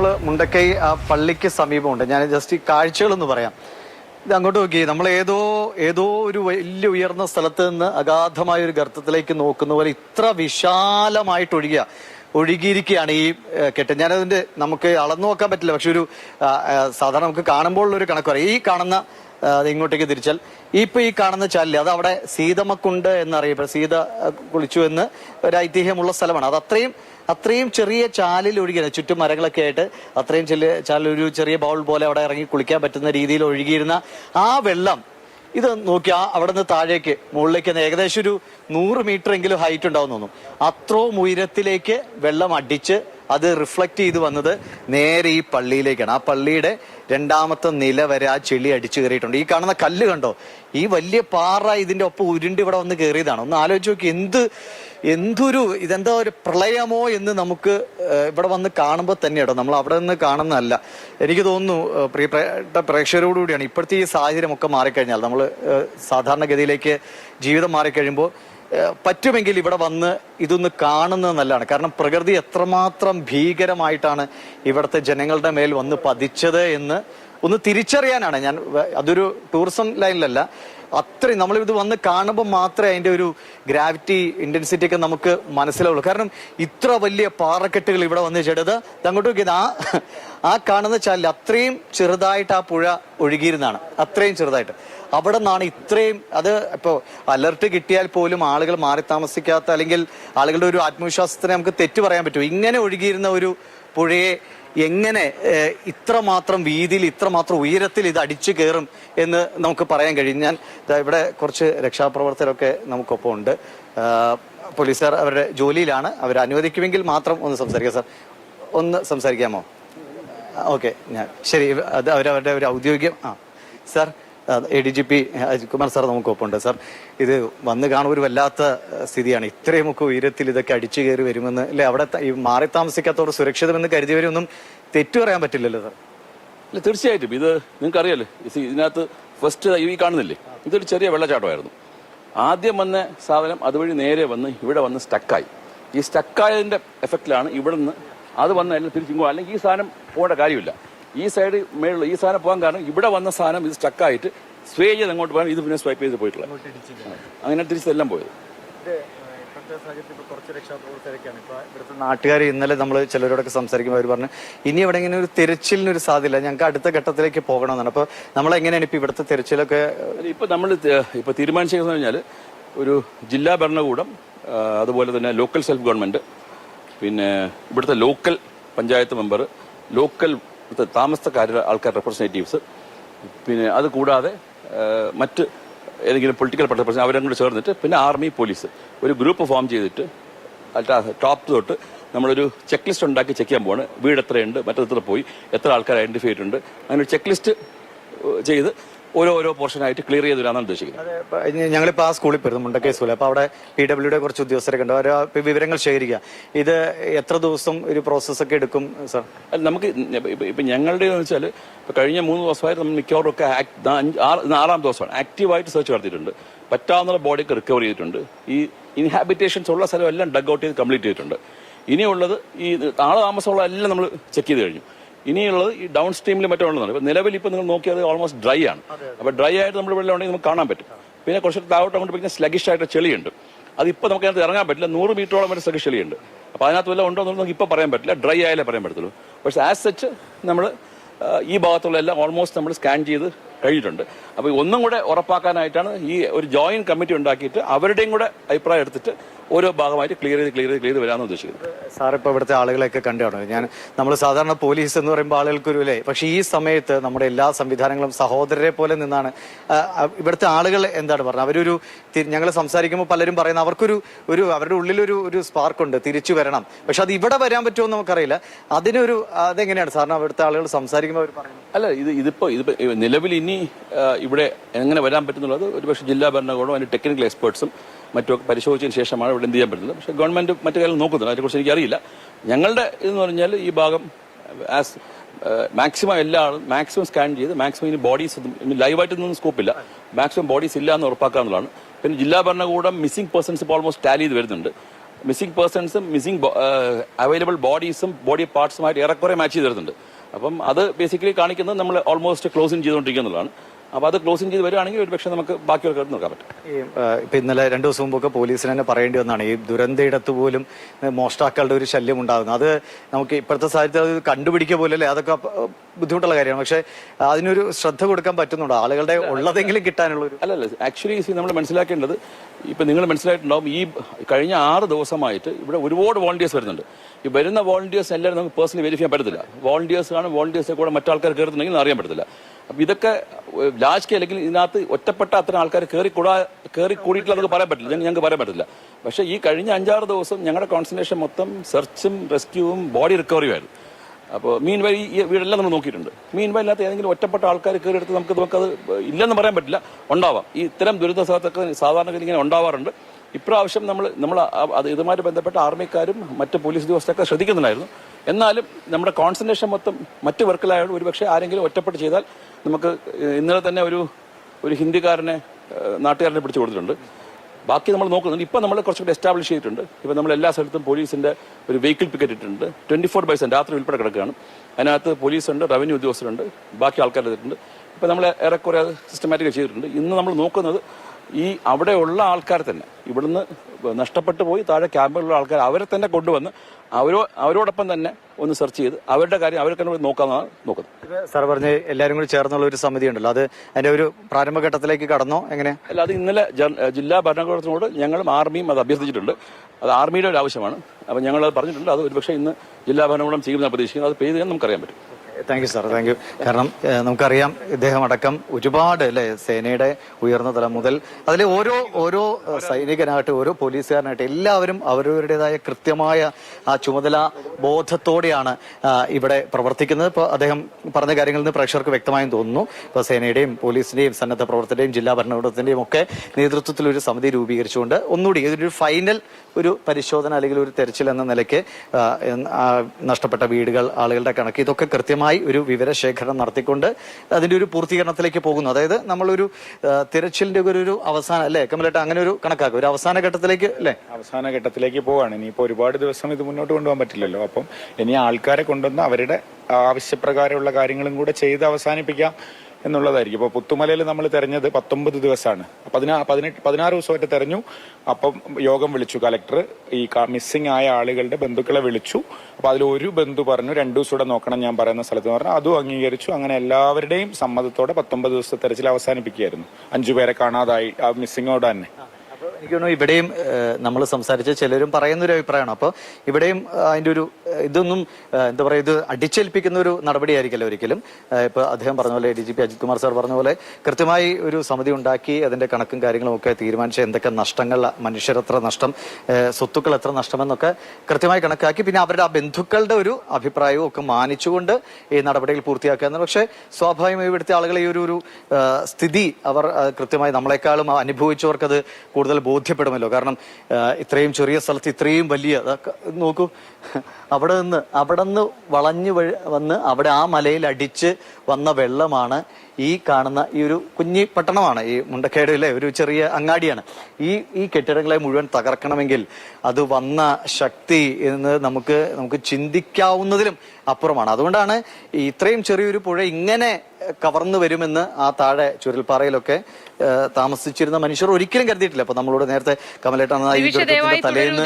നമ്മൾ മുണ്ടക്കൈ ആ പള്ളിക്ക് സമീപമുണ്ട്. ഞാൻ ജസ്റ്റ് ഈ കാഴ്ചകളെന്ന് പറയാം. ഇത് അങ്ങോട്ട് നോക്കി നമ്മൾ ഏതോ ഏതോ ഒരു വലിയ ഉയർന്ന സ്ഥലത്ത് നിന്ന് അഗാധമായ ഒരു ഗർത്തത്തിലേക്ക് നോക്കുന്ന പോലെ ഇത്ര വിശാലമായിട്ട് ഒഴുകിയ ഒഴുകിയിരിക്കുകയാണ് ഈ കെട്ട്. ഞാനതിന്റെ നമുക്ക് അളന്നു നോക്കാൻ പറ്റില്ല. പക്ഷെ ഒരു സാധാരണ നമുക്ക് കാണുമ്പോൾ ഒരു കണക്ക് പറയാം. ഈ കാണുന്ന അത് ഇങ്ങോട്ടേക്ക് തിരിച്ചാൽ. ഇപ്പൊ ഈ കാണുന്ന ചാലിൽ അത് അവിടെ സീതമക്കുണ്ട് എന്നറിയപ്പെടും. സീത കുളിച്ചു എന്ന് ഒരു ഐതിഹ്യമുള്ള സ്ഥലമാണ്. അത് അത്രയും അത്രയും ചെറിയ ചാലിൽ ഒഴുകിയത് ചുറ്റും മരങ്ങളൊക്കെ ആയിട്ട് അത്രയും ചെറിയ ചാലിൽ ഒരു ചെറിയ ബൗൾ പോലെ അവിടെ ഇറങ്ങി കുളിക്കാൻ പറ്റുന്ന രീതിയിൽ ഒഴുകിയിരുന്ന ആ വെള്ളം ഇത് നോക്കി ആ അവിടെ നിന്ന് താഴേക്ക് മുകളിലേക്ക് ഏകദേശം ഒരു നൂറ് മീറ്റർ എങ്കിലും ഹൈറ്റ് ഉണ്ടാവും തോന്നും അത്രയും ഉയരത്തിലേക്ക് വെള്ളം അടിച്ച് അത് റിഫ്ലക്ട് ചെയ്ത് വന്നത് നേരെ ഈ പള്ളിയിലേക്കാണ്. ആ പള്ളിയുടെ രണ്ടാമത്തെ നില വരെ ആ ചെളി അടിച്ചു കയറിയിട്ടുണ്ട്. ഈ കാണുന്ന കല്ല് കണ്ടോ? ഈ വലിയ പാറ ഇതിന്റെ ഒപ്പം ഉരുണ്ട് ഇവിടെ വന്ന് കയറിയതാണ്. ഒന്ന് ആലോചിച്ച് നോക്കി എന്ത് എന്തൊരു ഇതെന്താ ഒരു പ്രളയമോ എന്ന് നമുക്ക് ഇവിടെ വന്ന് കാണുമ്പോൾ തന്നെയാട്ടോ. നമ്മൾ അവിടെ നിന്ന് കാണുന്നതല്ല. എനിക്ക് തോന്നുന്നു പ്രിയപ്പെട്ട പ്രേക്ഷകരോടുകൂടിയാണ് ഇപ്പോഴത്തെ ഈ സാഹചര്യമൊക്കെ മാറിക്കഴിഞ്ഞാൽ. നമ്മൾ സാധാരണഗതിയിലേക്ക് ജീവിതം മാറിക്കഴിയുമ്പോൾ പറ്റുമെങ്കിൽ ഇവിടെ വന്ന് ഇതൊന്ന് കാണുന്നത് നല്ലതാണ്. കാരണം പ്രകൃതി എത്രമാത്രം ഭീകരമായിട്ടാണ് ഇവിടുത്തെ ജനങ്ങളുടെ മേൽ വന്ന് പതിച്ചത് എന്ന് ഒന്ന് തിരിച്ചറിയാനാണ്. ഞാൻ അതൊരു ടൂറിസം ലൈനിലല്ല. അത്രയും നമ്മളിത് വന്ന് കാണുമ്പോൾ മാത്രമേ അതിന്റെ ഒരു ഗ്രാവിറ്റി ഇന്റൻസിറ്റി ഒക്കെ നമുക്ക് മനസ്സിലാവുള്ളൂ. കാരണം ഇത്ര വലിയ പാറക്കെട്ടുകൾ ഇവിടെ വന്ന് ചെടുത് അങ്ങോട്ട് നോക്കിയത് ആ ആ കാണുന്ന ചാലിൽ അത്രയും ചെറുതായിട്ട് ആ പുഴ ഒഴുകിയിരുന്നാണ്. അത്രയും ചെറുതായിട്ട്. അവിടെ നിന്നാണ് ഇത്രയും അത് ഇപ്പോൾ അലർട്ട് കിട്ടിയാൽ പോലും ആളുകൾ മാറി താമസിക്കാത്ത അല്ലെങ്കിൽ ആളുകളുടെ ഒരു ആത്മവിശ്വാസത്തിനെ നമുക്ക് തെറ്റ് പറയാൻ പറ്റുമോ ഇങ്ങനെ ഒഴുകിയിരുന്ന ഒരു പുഴയെ എങ്ങനെ ഇത്രമാത്രം വീതിയിൽ ഇത്രമാത്രം ഉയരത്തിൽ ഇത് അടിച്ചു കയറും എന്ന് നമുക്ക് പറയാൻ കഴിയും. ഞാൻ ഇവിടെ കുറച്ച് രക്ഷാപ്രവർത്തകരൊക്കെ നമുക്കൊപ്പം ഉണ്ട് പോലീസുകാർ അവരുടെ ജോലിയിലാണ്. അവർ അനുവദിക്കുമെങ്കിൽ മാത്രം ഒന്ന് സംസാരിക്കാം സാർ. ഒന്ന് സംസാരിക്കാമോ? ഓക്കെ ഞാൻ ശരി അത് അവരവരുടെ ഒരു ഔദ്യോഗികം ആ sir A D G P Ajith Kumar sir നമുക്കൊപ്പം ഉണ്ട് സാർ ഇത് വന്ന് കാണുമ്പോൾ ഒരു വല്ലാത്ത സ്ഥിതിയാണ്. ഇത്രയുമൊക്കെ ഉയരത്തിൽ ഇതൊക്കെ അടിച്ചു കയറി വരുമെന്ന് അല്ലെ? അവിടെ മാറി താമസിക്കാത്തവർ സുരക്ഷിതമെന്ന് കരുതിയവരൊന്നും തെറ്റു പറയാൻ പറ്റില്ലല്ലോ സാർ. അല്ല തീർച്ചയായിട്ടും. ഇത് നിങ്ങൾക്ക് അറിയാലോ ഇതിനകത്ത് ഫസ്റ്റ് ഈ കാണുന്നില്ലേ? ഇതൊരു ചെറിയ വെള്ളച്ചാട്ടമായിരുന്നു. ആദ്യം വന്ന സാധനം അതുവഴി നേരെ വന്ന് ഇവിടെ വന്ന് സ്റ്റക്കായി ഈ സ്റ്റക്കായതിന്റെ എഫക്റ്റിലാണ് ഇവിടെ നിന്ന് അത് വന്ന് എല്ലാം തിരിച്ചു ഇങ്ങോ അല്ലെങ്കിൽ ഈ സാധനം പോകേണ്ട കാര്യമില്ല. ഈ സൈഡ് മേളിൽ ഈ സാധനം പോകാൻ കാരണം ഇവിടെ വന്ന സാധനം ഇത് സ്റ്റക്കായിട്ട് സ്വേ ചെയ്ത് അങ്ങോട്ട് പോകാൻ ഇത് പിന്നെ സ്വൈപ്പ് ചെയ്ത് പോയിട്ടുള്ള. അങ്ങനെ തിരിച്ചെല്ലാം പോയത് നാട്ടുകാർ ഇന്നലെ നമ്മൾ ചിലരോടൊക്കെ സംസാരിക്കുമ്പോൾ അവർ പറഞ്ഞു ഇനി ഇവിടെ ഇങ്ങനെ ഒരു തിരച്ചിലിന് ഒരു സാധ്യത ഞങ്ങൾക്ക് അടുത്ത ഘട്ടത്തിലേക്ക് പോകണമെന്നാണ്. അപ്പൊ നമ്മൾ എങ്ങനെയാണ് ഇപ്പൊ ഇവിടുത്തെ തിരച്ചിലൊക്കെ ഇപ്പൊ നമ്മൾ ഇപ്പൊ തീരുമാനിച്ചതെന്ന് പറഞ്ഞാൽ ഒരു ജില്ലാ ഭരണകൂടം അതുപോലെ തന്നെ ലോക്കൽ സെൽഫ് ഗവൺമെന്റ് പിന്നെ ഇവിടുത്തെ ലോക്കൽ പഞ്ചായത്ത് മെമ്പർ ലോക്കൽ താമസക്കാരുടെ ആൾക്കാർ റെപ്രസെന്റേറ്റീവ്സ് പിന്നെ അത് കൂടാതെ മറ്റ് ഏതെങ്കിലും പൊളിറ്റിക്കൽ പാർട്ടി അവരും കൂടെ ചേർന്നിട്ട് പിന്നെ ആർമി പോലീസ് ഒരു ഗ്രൂപ്പ് ഫോം ചെയ്തിട്ട് ടോപ്പ് തൊട്ട് നമ്മളൊരു ചെക്ക് ലിസ്റ്റ് ഉണ്ടാക്കി ചെക്ക് ചെയ്യാൻ പോവാണ്. വീട് എത്രയുണ്ട് മറ്റെത്ര പോയി എത്ര ആൾക്കാർ ഐഡന്റിഫൈ ചെയ്തിട്ടുണ്ട്. അങ്ങനെ ഒരു ചെക്ക് ലിസ്റ്റ് ചെയ്ത് ഓരോ ഓരോ പോർഷനായിട്ട് ക്ലിയർ ചെയ്ത് തരാമെന്നാണ് ഉദ്ദേശിക്കുന്നത് ഞങ്ങളിപ്പോൾ ആ സ്കൂളിൽ പോയിരുന്നു മുണ്ടക്കൈ സ്കൂളിൽ അപ്പോൾ അവിടെ പി ഡബ്ല്യുടെ കുറച്ച് ഉദ്യോഗസ്ഥരൊക്കെ ഉണ്ട്. അവർ വിവരങ്ങൾ ശേഖരിക്കുക. ഇത് എത്ര ദിവസം ഒരു പ്രോസസ്സൊക്കെ എടുക്കും സർ നമുക്ക് ഇപ്പൊ- ഞങ്ങളുടെ എന്ന് വെച്ചാൽ ഇപ്പോൾ കഴിഞ്ഞ മൂന്ന് ദിവസമായിട്ട് നമ്മൾ മിക്കവാറും ഒക്കെ ആറ്- ദിവസമാണ്. ആക്റ്റീവായിട്ട് സെർച്ച് നടത്തിയിട്ടുണ്ട്. പറ്റാവുന്ന ബോഡിയൊക്കെ റിക്കവർ ചെയ്തിട്ടുണ്ട്. ഈ ഇൻഹാബിറ്റേഷൻസ് ഉള്ള സ്ഥലം എല്ലാം ഡഗ് ഔട്ട് ചെയ്ത് കംപ്ലീറ്റ് ചെയ്തിട്ടുണ്ട്. ഇനിയുള്ളത് ഈ ആൾ താമസമുള്ള എല്ലാം നമ്മൾ ചെക്ക് ചെയ്ത് കഴിഞ്ഞു. ഇനിയുള്ളത് ഈ ഡൗൺ സ്ട്രീമിൽ മറ്റോ ഉള്ളതാണ് ഇപ്പൊ നിലവിൽ ഇപ്പൊ നിങ്ങൾ നോക്കിയത് ഓൾമോസ്റ്റ് ഡ്രൈ ആണ്. അപ്പോൾ ഡ്രൈ ആയിട്ട് നമ്മൾ വെള്ളം ഉണ്ടെങ്കിൽ നമുക്ക് കാണാൻ പറ്റും. പിന്നെ കുറച്ച് താഴോട്ട് അങ്ങോട്ട് പിന്നെ സ്ലഗിഷ് ആയിട്ട് ചെളിയുണ്ട്. അതിപ്പോൾ നമുക്ക് അതിനകത്ത് ഇറങ്ങാൻ പറ്റില്ല. നൂറ് മീറ്ററോളം വരെ സ്ലഗിഷ് ചെളിയുണ്ട്. അപ്പോൾ അതിനകത്ത് വല്ല ഉണ്ടോ എന്നുള്ളത് നമുക്ക് ഇപ്പൊ പറയാൻ പറ്റില്ല. ഡ്രൈ ആയാലേ പറയാൻ പറ്റത്തുള്ളൂ. പക്ഷെ ആസ് സച്ച് നമ്മൾ ഈ ഭാഗത്തുള്ള എല്ലാം ഓൾമോസ്റ്റ് നമ്മൾ സ്കാൻ ചെയ്ത് കഴിഞ്ഞിട്ടുണ്ട്. അപ്പോൾ ഒന്നും കൂടെ ഉറപ്പാക്കാനായിട്ടാണ് ഈ ഒരു ജോയിന്റ് കമ്മിറ്റി ഉണ്ടാക്കിയിട്ട് അവരുടെയും കൂടെ അഭിപ്രായം എടുത്തിട്ട് ഓരോ ഭാഗമായിട്ട് ക്ലിയർ ചെയ്ത് ക്ലിയർ ചെയ്ത് ക്ലിയർ ചെയ്ത് വരാമെന്ന് ഉദ്ദേശിക്കുന്നത് സാർ ഇപ്പൊ ഇവിടുത്തെ ആളുകളെയൊക്കെ കണ്ടു ഞാൻ നമ്മൾ സാധാരണ പോലീസ് എന്ന് പറയുമ്പോൾ ആളുകൾക്ക് ഒരു അല്ലേ പക്ഷെ ഈ സമയത്ത് നമ്മുടെ എല്ലാ സംവിധാനങ്ങളും സഹോദരരെ പോലെ നിന്നാണ്. ഇവിടുത്തെ ആളുകൾ എന്താണ് പറഞ്ഞത്? അവരൊരു ഞങ്ങൾ സംസാരിക്കുമ്പോൾ പലരും പറയുന്നത് അവർക്കൊരു ഒരു അവരുടെ ഉള്ളിലൊരു ഒരു സ്പാർക്ക് ഉണ്ട് തിരിച്ചു വരണം. പക്ഷെ അത് ഇവിടെ വരാൻ പറ്റുമോ എന്ന് നമുക്കറിയില്ല. അതിനൊരു അതെങ്ങനെയാണ് സാറിന് അവിടുത്തെ ആളുകൾ സംസാരിക്കുമ്പോൾ അവർ പറയുന്നത്? അല്ല ഇത് ഇതിപ്പോ ഇത് നിലവിൽ ഇനി ആ, ഇവിടെ എങ്ങനെ വരാൻ പറ്റുന്നുള്ളത്? ഒരുപക്ഷെ ജില്ലാ ഭരണകൂടവും അതിന്റെ ടെക്നിക്കൽ എക്സ്പേർട്സും മറ്റൊക്കെ പരിശോധിച്ചതിന് ശേഷമാണ് ഇവിടെ എന്ത് ചെയ്യാൻ പറ്റുന്നത്. പക്ഷേ ഗവൺമെന്റ് മറ്റു കാര്യങ്ങൾ നോക്കുന്നുണ്ട് അതിനെക്കുറിച്ച് എനിക്കറിയില്ല. ഞങ്ങളുടെ ഇതെന്ന് പറഞ്ഞാൽ ഈ ഭാഗം ആസ് മാക്സിമം എല്ലാ ആളും മാക്സിമം സ്കാൻ ചെയ്ത് മാക്സിമം ഇനി ബോഡീസ് ലൈവായിട്ടൊന്നും സ്കോപ്പില്ല മാക്സിമം ബോഡീസ് ഇല്ല. എന്ന് ഉറപ്പാക്കാന്നുള്ളതാണ്. പിന്നെ ജില്ലാ ഭരണകൂടം മിസ്സിംഗ് പേഴ്സൺസ് ഇപ്പോൾ ഓൾമോസ്റ്റ് ടാലി ചെയ്ത് വരുന്നുണ്ട്. മിസ്സിംഗ് പേഴ്സൺസും മിസ്സിംഗ് അവൈലബിൾ ബോഡീസും ബോഡി പാർട്സുമായിട്ട് ഏറെക്കുറെ മാച്ച് ചെയ്തിട്ടുണ്ട് അപ്പം അത് ബേസിക്കലി കാണിക്കുന്നത് നമ്മൾ ഓൾമോസ്റ്റ് ക്ലോസിങ് ചെയ്തുകൊണ്ടിരിക്കുന്നുള്ളതാണ് അപ്പോൾ അത് ക്ലോസിങ് ചെയ്ത് വരുവാണെങ്കിൽ ഒരു പക്ഷേ നമുക്ക് ബാക്കിയുള്ള നോക്കാൻ പറ്റും. ഈ ഇപ്പൊ ഇന്നലെ രണ്ട് ദിവസം മുമ്പൊക്കെ പോലീസിന് തന്നെ പറയേണ്ടി വന്നാണ് ഈ ദുരന്തയിടത്ത് പോലും മോഷ്ടാക്കളുടെ ഒരു ശല്യം ഉണ്ടാകുന്നത് അത് നമുക്ക് ഇപ്പോഴത്തെ സാഹചര്യത്തിൽ അത് കണ്ടുപിടിക്കുക പോലല്ലേ അതൊക്കെ ബുദ്ധിമുട്ടുള്ള കാര്യമാണ്. പക്ഷെ അതിനൊരു ശ്രദ്ധ കൊടുക്കാൻ പറ്റുന്നുണ്ടോ? ആളുകളുടെ ഉള്ളതെങ്കിലും കിട്ടാനുള്ള ഒരു അല്ല ആക്ച്വലി നമ്മൾ മനസ്സിലാക്കേണ്ടത് ഇപ്പൊ നിങ്ങൾ മനസ്സിലായിട്ടുണ്ടാവും ഈ കഴിഞ്ഞ ആറ് ദിവസമായിട്ട് ഇവിടെ ഒരുപാട് വോളണ്ടിയേഴ്സ് വരുന്നുണ്ട്. ഈ വരുന്ന വോളണ്ടിയേഴ്സ് എല്ലാവരും നമുക്ക് പേഴ്സണലി വെരിഫൈ ചെയ്യാൻ പറ്റത്തില്ല. വോളണ്ടിയേഴ്സ് ആണ് വോളണ്ടിയേഴ്സ് കൂടെ മറ്റാൾക്കാർ കയറുന്നുണ്ടെങ്കിൽ അറിയാൻ പറ്റത്തില്ല. അപ്പം ഇതൊക്കെ സ്കെയിൽ അല്ലെങ്കിൽ ഇതിനകത്ത് ഒറ്റപ്പെട്ട അത്തരം ആൾക്കാർ കയറി കൂടാ കയറി കൂടിയിട്ടില്ല നമുക്ക് പറയാൻ പറ്റില്ല. ഞങ്ങൾക്ക് പറയാൻ പറ്റില്ല. പക്ഷേ ഈ കഴിഞ്ഞ അഞ്ചാറ് ദിവസം ഞങ്ങളുടെ കോൺസെൻട്രേഷൻ മൊത്തം സെർച്ചും റെസ്ക്യൂവും ബോഡി റിക്കവറിയുമായിരുന്നു അപ്പോൾ മീൻ വഴി ഈ വീടെല്ലാം നമ്മൾ നോക്കിയിട്ടുണ്ട്. മീൻ വഴിനകത്ത് ഏതെങ്കിലും ഒറ്റപ്പെട്ട ആൾക്കാർ കയറിയെടുത്ത് നമുക്ക് നമുക്കത് ഇല്ലെന്ന് പറയാൻ പറ്റില്ല. ഉണ്ടാവാം. ഈ ഇത്തരം ദുരിത സ്ഥലത്തൊക്കെ സാധാരണഗതി ഇങ്ങനെ ഉണ്ടാവാറുണ്ട്. ഇപ്രാവശ്യം നമ്മൾ നമ്മൾ അത് ഇതുമായിട്ട് ബന്ധപ്പെട്ട ആർമിക്കാരും മറ്റ് പോലീസ് ഉദ്യോഗസ്ഥരൊക്കെ ശ്രദ്ധിക്കുന്നുണ്ടായിരുന്നു. എന്നാലും നമ്മുടെ കോൺസെൻട്രേഷൻ മൊത്തം മറ്റു വർക്കിലായതുകൊണ്ട് ഒരുപക്ഷെ ആരെങ്കിലും ഒറ്റപ്പെട്ട് ചെയ്താൽ നമുക്ക് ഇന്നലെ തന്നെ ഒരു ഒരു ഹിന്ദിക്കാരനെ നാട്ടുകാരനെ പിടിച്ചു കൊടുത്തിട്ടുണ്ട്. ബാക്കി നമ്മൾ നോക്കുന്നുണ്ട്. ഇപ്പം നമ്മൾ കുറച്ചുകൂടി എസ്റ്റാബ്ലിഷ് ചെയ്തിട്ടുണ്ട്. ഇപ്പം നമ്മൾ എല്ലാ സ്ഥലത്തും പോലീസിന്റെ ഒരു വെഹിക്കിൾ പിക്കറ്റ് ഇട്ടിട്ടുണ്ട്. ട്വന്റി ഫോർ ബൈ സെവൻ രാത്രി ഉൾപ്പെടെ കിടക്കുകയാണ്. അതിനകത്ത് പോലീസുണ്ട് റവന്യൂ ഉദ്യോഗസ്ഥരുണ്ട് ബാക്കി ആൾക്കാർ ഇട്ടിട്ടുണ്ട് ഇപ്പം നമ്മൾ ഏറെക്കുറെ അത് സിസ്റ്റമാറ്റിക് ചെയ്തിട്ടുണ്ട്. ഇന്ന് നമ്മൾ നോക്കുന്നത് ഈ അവിടെയുള്ള ആൾക്കാർ തന്നെ. ഇവിടുന്ന് നഷ്ടപ്പെട്ടു പോയി താഴെ ക്യാമ്പിലുള്ള ആൾക്കാർ അവരെ തന്നെ കൊണ്ടുവന്ന് അവരോ അവരോടൊപ്പം തന്നെ ഒന്ന് സെർച്ച് ചെയ്ത് അവരുടെ കാര്യം അവരെ തന്നെ നോക്കാമെന്നാണ് നോക്കുന്നത്. സാർ പറഞ്ഞ് എല്ലാവരും കൂടി ചേർന്നുള്ള ഒരു സമിതി ഉണ്ടല്ലോ. അത് അതിന്റെ ഒരു പ്രാരംഭഘട്ടത്തിലേക്ക് കടന്നോ? എങ്ങനെ? അല്ല അത് ഇന്നലെ ജില്ലാ ഭരണകൂടത്തിനോട് ഞങ്ങളും ആർമിയും അത് അഭ്യർത്ഥിച്ചിട്ടുണ്ട്. അത് ആർമിയുടെ ഒരു ആവശ്യമാണ്. അപ്പം ഞങ്ങൾ അത് പറഞ്ഞിട്ടുണ്ട്. അത് ഒരുപക്ഷെ ഇന്ന് ജില്ലാ ഭരണകൂടം ചെയ്യുമെന്ന് പ്രതീക്ഷിക്കുന്നത് അത് പെയ്ത് നമുക്കറിയാൻ പറ്റും. Thank you sir thank you കാരണം നമുക്കറിയാം ഇദ്ദേഹം അടക്കം ഒരുപാട് അല്ലെ സേനയുടെ ഉയർന്ന തലം മുതൽ അതിലെ ഓരോ ഓരോ സൈനികനാകട്ടെ ഓരോ പോലീസുകാരനാകട്ടെ എല്ലാവരും അവരവരുടേതായ കൃത്യമായ ആ ചുമതല ബോധത്തോടെയാണ് ഇവിടെ പ്രവർത്തിക്കുന്നത്. ഇപ്പോൾ അദ്ദേഹം പറഞ്ഞ കാര്യങ്ങളിൽ നിന്ന് പ്രേക്ഷകർക്ക് വ്യക്തമായും തോന്നുന്നു. ഇപ്പോൾ സേനയുടെയും പോലീസിന്റെയും സന്നദ്ധ പ്രവർത്തകരുടെയും ജില്ലാ ഭരണകൂടത്തിന്റെയും ഒക്കെ നേതൃത്വത്തിൽ ഒരു സമിതി രൂപീകരിച്ചുകൊണ്ട് ഒന്നുകൂടി ഇതൊരു ഫൈനൽ ഒരു പരിശോധന അല്ലെങ്കിൽ ഒരു തെരച്ചിൽ എന്ന നിലയ്ക്ക് നഷ്ടപ്പെട്ട വീടുകൾ ആളുകളുടെ കണക്ക് ഇതൊക്കെ കൃത്യമായി ഒരു വിവരശേഖരണം നടത്തിക്കൊണ്ട് അതിന്റെ ഒരു പൂർത്തീകരണത്തിലേക്ക് പോകുന്നു. അതായത് നമ്മളൊരു തിരച്ചിലിന്റെ ഒരു ഒരു അവസാനം അല്ലേ കമലേട്ട അങ്ങനെ ഒരു കണക്കാക്കുക ഒരു അവസാന ഘട്ടത്തിലേക്ക് അല്ലേ? അവസാന ഘട്ടത്തിലേക്ക് പോവാണ്. ഇനിയിപ്പോൾ ഒരുപാട് ദിവസം ഇത് മുന്നോട്ട് കൊണ്ടുപോകാൻ പറ്റില്ലല്ലോ. അപ്പം ഇനി ആൾക്കാരെ കൊണ്ടുവന്ന് അവരുടെ ആവശ്യപ്രകാരമുള്ള കാര്യങ്ങളും കൂടെ ചെയ്ത് അവസാനിപ്പിക്കാം. എന്നുള്ളതായിരിക്കും. ഇപ്പൊ പുത്തുമലയിൽ നമ്മൾ തെരഞ്ഞത് പത്തൊമ്പത് ദിവസമാണ്. പതിനാ പതിനെട്ട് പതിനാറ് ദിവസമായിട്ട് തെരഞ്ഞു. അപ്പം യോഗം വിളിച്ചു കലക്ടർ. ഈ മിസ്സിംഗ് ആയ ആളുകളുടെ ബന്ധുക്കളെ വിളിച്ചു. അപ്പോൾ അതിൽ ഒരു ബന്ധു പറഞ്ഞു രണ്ടു ദിവസം കൂടെ നോക്കണം ഞാൻ പറയുന്ന സ്ഥലത്ത് പറഞ്ഞു. അതും അംഗീകരിച്ചു. അങ്ങനെ എല്ലാവരുടെയും സമ്മതത്തോടെ പത്തൊമ്പത് ദിവസത്തെ തെരച്ചിൽ അവസാനിപ്പിക്കുകയായിരുന്നു. അഞ്ചു പേരെ കാണാതായി ആ മിസ്സിങ്ങോടെ തന്നെ. അപ്പോൾ എനിക്ക് തോന്നുന്നു ഇവിടെയും നമ്മൾ സംസാരിച്ച ചിലരും പറയുന്ന ഒരു അഭിപ്രായമാണ്. അപ്പോൾ ഇവിടെയും അതിന്റെ ഒരു ഇതൊന്നും എന്താ പറയുക ഇത് അടിച്ചേൽപ്പിക്കുന്ന ഒരു നടപടിയായിരിക്കില്ല ഒരിക്കലും. ഇപ്പോൾ ഇപ്പൊ അദ്ദേഹം പറഞ്ഞ പോലെ D G P Ajith Kumar sir പറഞ്ഞ പോലെ കൃത്യമായി ഒരു സമിതി ഉണ്ടാക്കി അതിന്റെ കണക്കും കാര്യങ്ങളും ഒക്കെ തീരുമാനിച്ച് എന്തൊക്കെ നഷ്ടങ്ങൾ മനുഷ്യരെത്ര നഷ്ടം സ്വത്തുക്കൾ എത്ര നഷ്ടമെന്നൊക്കെ കൃത്യമായി കണക്കാക്കി പിന്നെ അവരുടെ ആ ബന്ധുക്കളുടെ ഒരു അഭിപ്രായവും ഒക്കെ മാനിച്ചുകൊണ്ട് ഈ നടപടികൾ പൂർത്തിയാക്കുക എന്നത് പക്ഷേ സ്വാഭാവികമായി ഇവിടുത്തെ ആളുകളെ ഈ ഒരു ഒരു സ്ഥിതി അവർ കൃത്യമായി നമ്മളെക്കാളും അനുഭവിച്ചവർക്കത് കൂടുതൽ ബോധ്യപ്പെടുമല്ലോ. കാരണം ഇത്രയും ചെറിയ സ്ഥലത്ത് ഇത്രയും വലിയ നോക്കൂ. അവിടെ നിന്ന് അവിടെ നിന്ന് വളഞ്ഞു വന്ന് അവിടെ ആ മലയിൽ അടിച്ച് വന്ന വെള്ളമാണ് ഈ കാണുന്ന ഈ ഒരു കുഞ്ഞി പട്ടണമാണ്. ഈ മുണ്ടക്കേടിലെ ഒരു ചെറിയ അങ്ങാടിയാണ്. ഈ ഈ കെട്ടിടങ്ങളെ മുഴുവൻ തകർക്കണമെങ്കിൽ അത് വന്ന ശക്തി എന്ന് നമുക്ക് നമുക്ക് ചിന്തിക്കാവുന്നതിലും അപ്പുറമാണ്. അതുകൊണ്ടാണ് ഇത്രയും ചെറിയൊരു പുഴ ഇങ്ങനെ കവർന്നു വരുമെന്ന് ആ താഴെ ചുരൽപ്പാറയിലൊക്കെ താമസിച്ചിരുന്ന മനുഷ്യർ ഒരിക്കലും കരുതിയിട്ടില്ല. അപ്പൊ നമ്മളോട് നേരത്തെ കമലേട്ടാണ് തലേന്ന്